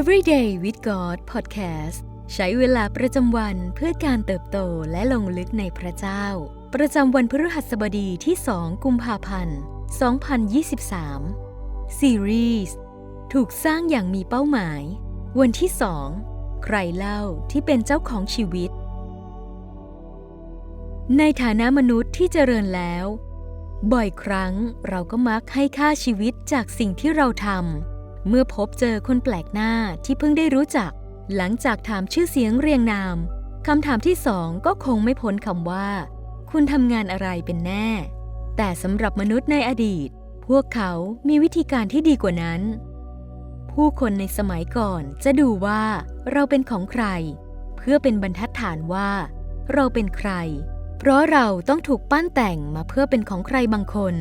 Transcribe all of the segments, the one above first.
Everyday with God Podcast ใช้เวลาประจำวันเพื่อการเติบโตและลงลึกในพระเจ้า ประจำวันพฤหัสบดีที่ 2 กุมภาพันธ์ 2023 ซีรีส์ถูกสร้างอย่างมีเป้าหมาย วันที่ 2 ใครเล่าที่เป็นเจ้าของชีวิต ในฐานะมนุษย์ที่เจริญแล้ว บ่อยครั้งเราก็มักให้ค่าชีวิตจากสิ่งที่เราทำ เมื่อพบเจอคนแปลกหน้าที่เพิ่งได้รู้จัก หลังจากถามชื่อเสียงเรียงนามคำถามที่สองก็คงไม่พ้นคำว่า คุณทำงานอะไรเป็นแน่ แต่สำหรับมนุษย์ในอดีต พวกเขามีวิธีการที่ดีกว่านั้น ผู้คนในสมัยก่อนจะดูว่าเราเป็นของใคร เพื่อเป็นบรรทัดฐานว่า เราเป็นใคร เพราะเราต้องถูกปั้นแต่งมาเพื่อเป็นของใครบางคน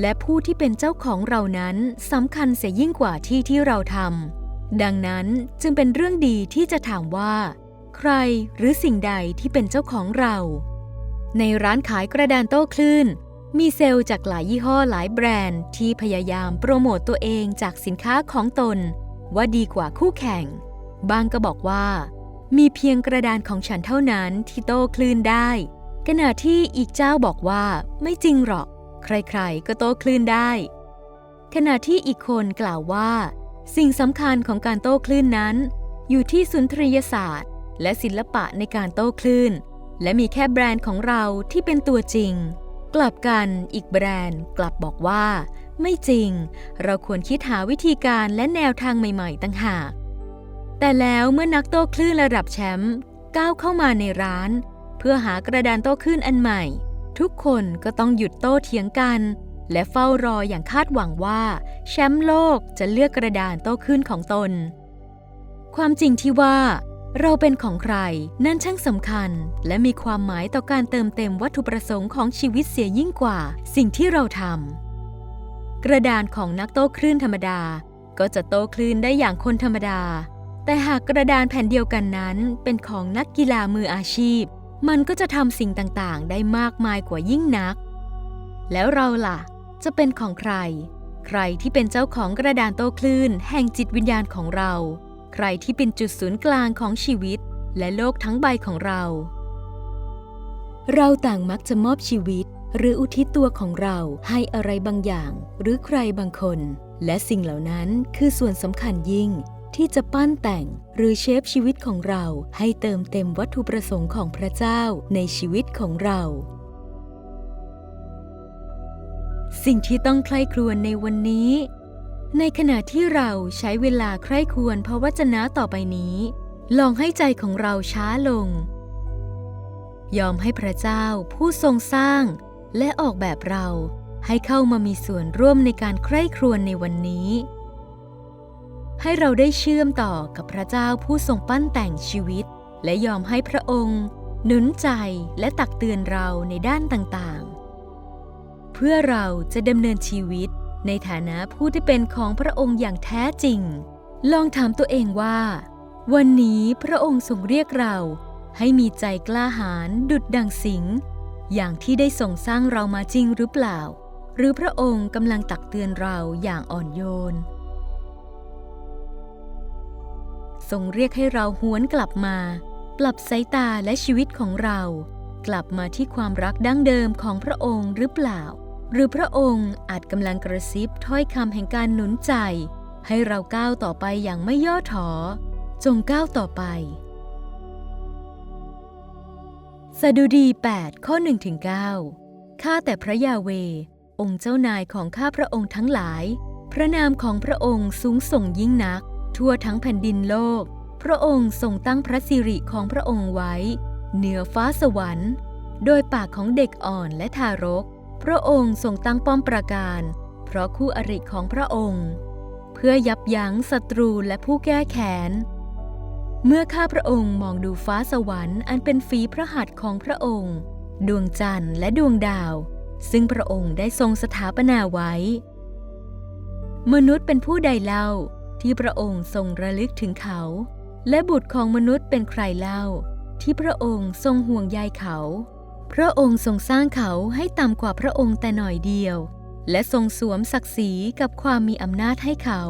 และผู้ที่เป็นเจ้าของเรานั้นสำคัญเสียยิ่งกว่าที่ที่เราทำดังนั้นจึงเป็นเรื่องดีที่จะถามว่า ใครหรือสิ่งใดที่เป็นเจ้าของเรา ในร้านขายกระดานโต้คลื่น มีเซลล์จากหลายยี่ห้อหลายแบรนด์ที่พยายามโปรโมตตัวเองจากสินค้าของตน ว่าดีกว่าคู่แข่ง บางก็บอกว่า มีเพียงกระดานของฉันเท่านั้นที่โต้คลื่นได้ขณะที่อีกเจ้าบอกว่าไม่จริงหรอก ใครๆ ก็โต้คลื่นได้ ขณะที่อีกคนกล่าวว่า สิ่งสำคัญของการโต้คลื่นนั้น อยู่ที่สุนทรียศาสตร์ และศิลปะในการโต้คลื่น และมีแค่แบรนด์ของเราที่เป็นตัวจริง กลับกันอีกแบรนด์กลับบอกว่า ไม่จริง เราควรคิดหาวิธีการและแนวทางใหม่ๆต่างหาก แต่แล้วเมื่อนักโต้คลื่นระดับแชมป์ก้าวเข้ามาในร้าน เพื่อหากระดานโต้คลื่นอันใหม่ ทุกคนก็ต้องหยุดโต้เถียงกัน และเฝ้ารออย่างคาดหวังว่า แชมป์โลกจะเลือกกระดานโต้คลื่นของตน ความจริงที่ว่า เราเป็นของใครนั่นช่างสำคัญ และมีความหมายต่อการเติมเต็มวัตถุประสงค์ของชีวิตเสียยิ่งกว่า สิ่งที่เราทำกระดานของนักโต้คลื่นธรรมดา ก็จะโต้คลื่นได้อย่างคนธรรมดา แต่หากกระดานแผ่นเดียวกันนั้นเป็นของนักกีฬามืออาชีพ มันก็จะทำสิ่งต่างๆ ได้มากมายกว่ายิ่งนัก แล้วเราล่ะ จะเป็นของใคร ใครที่เป็นเจ้าของกระดานโต้คลื่น แห่งจิตวิญญาณของเรา ใครที่เป็นจุดศูนย์กลางของชีวิต และโลกทั้งใบของเรา เราต่างมักจะมอบชีวิต หรืออุทิศตัวของเราให้อะไรบางอย่าง หรือใครบางคน และสิ่งเหล่านั้นคือส่วนสำคัญยิ่ง ที่จะปั้นแต่งหรือเชฟชีวิตของเราให้เติมเต็มวัตถุประสงค์ของพระเจ้าในชีวิตของเรา สิ่งที่ต้องใคร่ครวญในวันนี้ ในขณะที่เราใช้เวลาใคร่ครวญพระวจนะต่อไปนี้ ลองให้ใจของเราช้าลง ยอมให้พระเจ้าผู้ทรงสร้างและออกแบบเราให้เข้ามามีส่วนร่วมในการใคร่ครวญในวันนี้ ให้เราได้เชื่อมต่อกับพระเจ้าผู้ทรงปั้นแต่งชีวิต และยอมให้พระองค์ หนุนใจและตักเตือนเราในด้านต่างๆ เพื่อเราจะดำเนินชีวิตในฐานะผู้ที่เป็นของพระองค์อย่างแท้จริง ลองถามตัวเองว่า วันนี้พระองค์ทรงเรียกเรา ให้มีใจกล้าหาญดุดดังสิง อย่างที่ได้ทรงสร้างเรามาจริงหรือเปล่า หรือพระองค์กำลังตักเตือนเราอย่างอ่อนโยน ทรงเรียกให้เราหวนกลับมา ปรับสายตาและชีวิตของเรา กลับมาที่ความรักดั้งเดิมของพระองค์หรือเปล่า หรือพระองค์อาจกำลังกระซิบถ้อยคำแห่งการหนุนใจ ให้เราก้าวต่อไปอย่างไม่ย่อถอจงก้าวต่อไป สดุดี 8 ข้อ1ถึง9ข้าแต่พระยาเว องค์เจ้านายของข้าพระองค์ทั้งหลาย พระนามของพระองค์สูงส่งยิ่งนัก ทั่วทั้งแผ่นดินโลก พระองค์ทรงตั้งพระสิริของพระองค์ไว้ เหนือฟ้าสวรรค์ โดยปากของเด็กอ่อนและทารก พระองค์ทรงตั้งป้อมปราการ เพราะคู่อริของพระองค์ เพื่อยับยั้งศัตรูและผู้แก้แค้นเมื่อข้าพระองค์มองดูฟ้าสวรรค์อันเป็นฝีพระหัตถ์ของพระองค์ ดวงจันทร์และดวงดาว ซึ่งพระองค์ได้ทรงสถาปนาไว้ มนุษย์เป็นผู้ใดเล่า ที่พระองค์ทรงระลึกถึงเขา และบุตรของมนุษย์เป็นใครเล่า ที่พระองค์ทรงห่วงใยเขา พระองค์ทรงสร้างเขาให้ต่ำกว่าพระองค์แต่หน่อยเดียว และทรงสวมศักดิ์ศรีกับความมีอำนาจให้เขา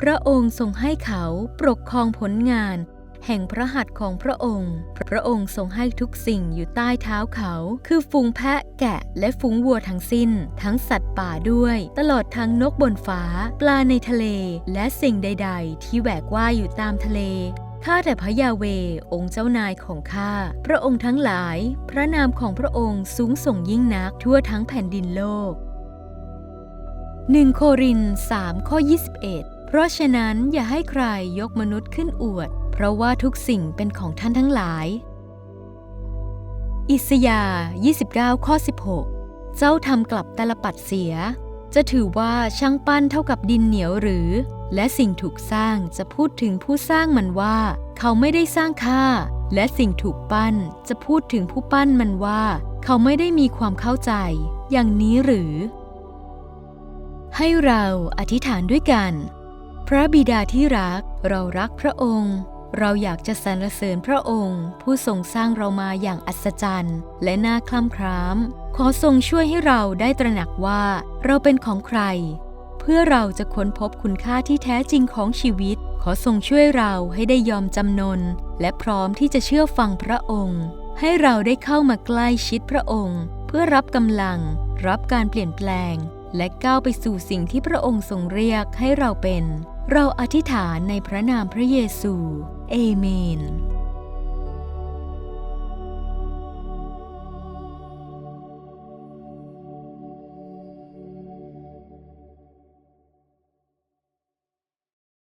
พระองค์ทรงให้เขาปกครองผลงาน แห่งพระหัตถ์ของพระองค์ พระองค์ทรงให้ทุกสิ่งอยู่ใต้เท้าเขา คือฝูงแพะแกะและฝูงวัวทั้งสิ้น ทั้งสัตว์ป่าด้วย ตลอดทั้งนกบนฟ้า ปลาในทะเล และสิ่งใด ๆ ที่แหวกว่ายอยู่ตามทะเลข้าแต่พระยาเวองค์เจ้านายของข้า พระองค์ทั้งหลาย พระนามของพระองค์สูงส่งยิ่งนักทั่วทั้งแผ่นดินโลก 1 โคริน 3 ข้อ 21 เพราะฉะนั้นอย่าให้ใครยกมนุษย์ขึ้นอวด เพราะว่าทุกสิ่งเป็นของท่านทั้งหลาย อิสยาห์29 ข้อ 16 เจ้าทำกลับตาลปัดเสีย จะถือว่าช่างปั้นเท่ากับดินเหนียวหรือ และสิ่งถูกสร้างจะพูดถึงผู้สร้างมันว่า เขาไม่ได้สร้างค่าและสิ่งถูกปั้นจะพูดถึงผู้ปั้นมันว่า เขาไม่ได้มีความเข้าใจ อย่างนี้หรือ ให้เราอธิษฐานด้วยกัน พระบิดาที่รักเรารักพระองค์ เราอยากจะสรรเสริญพระองค์ ผู้ทรงสร้างเรามาอย่างอัศจรรย์ และน่าคล่ำคล้าม ขอทรงช่วยให้เราได้ตระหนักว่าเราเป็นของใคร เพื่อเราจะค้นพบคุณค่าที่แท้จริงของชีวิต ขอทรงช่วยเราให้ได้ยอมจำนน และพร้อมที่จะเชื่อฟังพระองค์ ให้เราได้เข้ามาใกล้ชิดพระองค์ เพื่อรับกำลัง รับการเปลี่ยนแปลง และก้าวไปสู่สิ่งที่พระองค์ทรงเรียกให้เราเป็น เราอธิษฐานในพระนามพระเยซู เอเมน